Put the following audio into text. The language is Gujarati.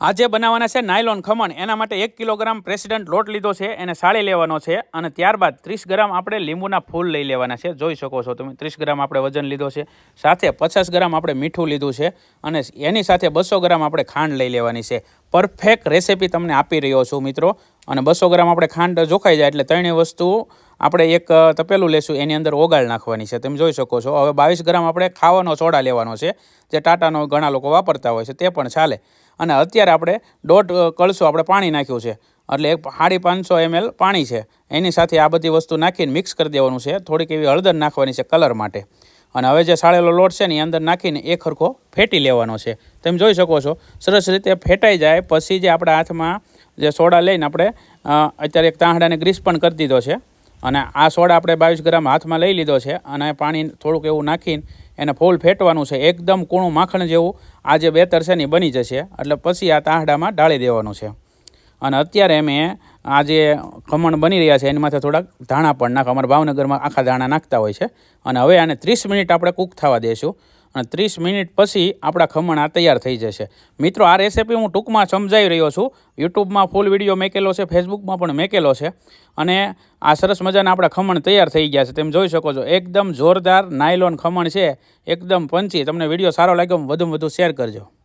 આજે બનાવવાના છે નાયલોન ખમણ, એના માટે એક કિલોગ્રામ પ્રેસિડન્ટ લોટ લીધો છે, એને સાળી લેવાનો છે અને ત્યારબાદ ત્રીસ ગ્રામ આપણે લીંબુના ફૂલ લઈ લેવાના છે. જોઈ શકો છો તમે, ત્રીસ ગ્રામ આપણે વજન લીધો છે, સાથે પચાસ ગ્રામ આપણે મીઠું લીધું છે અને એની સાથે બસો ગ્રામ આપણે ખાંડ લઈ લેવાની છે. પરફેક્ટ રેસીપી તમને આપી રહ્યો છું મિત્રો. અને બસો ગ્રામ આપણે ખાંડ જોખાઈ જાય એટલે ત્રણેય વસ્તુ આપણે એક તપેલું લેશું, એની અંદર ઓગાળ નાખવાની છે. તમે જોઈ શકો છો. હવે બાવીસ ગ્રામ આપણે ખાવાનો સોડા લેવાનો છે, જે ટાટાનો ઘણા લોકો વાપરતા હોય છે, તે પણ ચાલે. અને અત્યારે આપણે દોઢ કળશું આપણે પાણી નાખ્યું છે. એટલે એક સાડી પાંચસો એમએલ પાણી છે. એની સાથે આ બધી વસ્તુ નાખીને મિક્સ કરી દેવાનું છે. થોડીક એવી હળદર નાખવાની છે કલર માટે. અને હવે જે સાળેલો લોટ છે ને એ અંદર નાખીને એ ખરખો ફેટી લેવાનો છે. તમે જોઈ શકો છો, સરસ રીતે ફેટાઈ જાય. પછી જે આપણા હાથમાં જે સોડા લઈને આપણે અત્યારે એક તાંહડાને ગ્રીસ પણ કરી દીધો છે. અને આ સોડા આપણે બાવીસ ગ્રામ હાથમાં લઈ લીધો છે અને પાણી થોડુંક એવું નાખીને એને ફૂલ ફેટવાનું છે. એકદમ કૂણું માખણ જેવું આ જે બેતર છે ને બની જશે. એટલે પછી આ તાંહડામાં ઢાળી દેવાનું છે. અને અત્યારે મેં આ જે ખમણ બની રહ્યા છે એની માથે થોડાક ધાણા પણ નાખ. અમારા ભાવનગરમાં આખા ધાણા નાખતા હોય છે. અને હવે આને ત્રીસ મિનિટ આપણે કૂક થવા દઈશું અને ત્રીસ મિનિટ પછી આપણા ખમણ આ તૈયાર થઈ જશે. મિત્રો, આ રેસીપી હું ટૂંકમાં સમજાવી રહ્યો છું. યુટ્યુબમાં ફૂલ વીડિયો મેકેલો છે ફેસબુકમાં પણ મેકેલો છે. અને આ સરસ મજાના આપણા ખમણ તૈયાર થઈ ગયા છે. તમે જોઈ શકો છો, એકદમ જોરદાર નાયલોન ખમણ છે. એકદમ પંચી તમને વીડિયો સારો લાગ્યો વધુમાં વધુ શેર કરજો.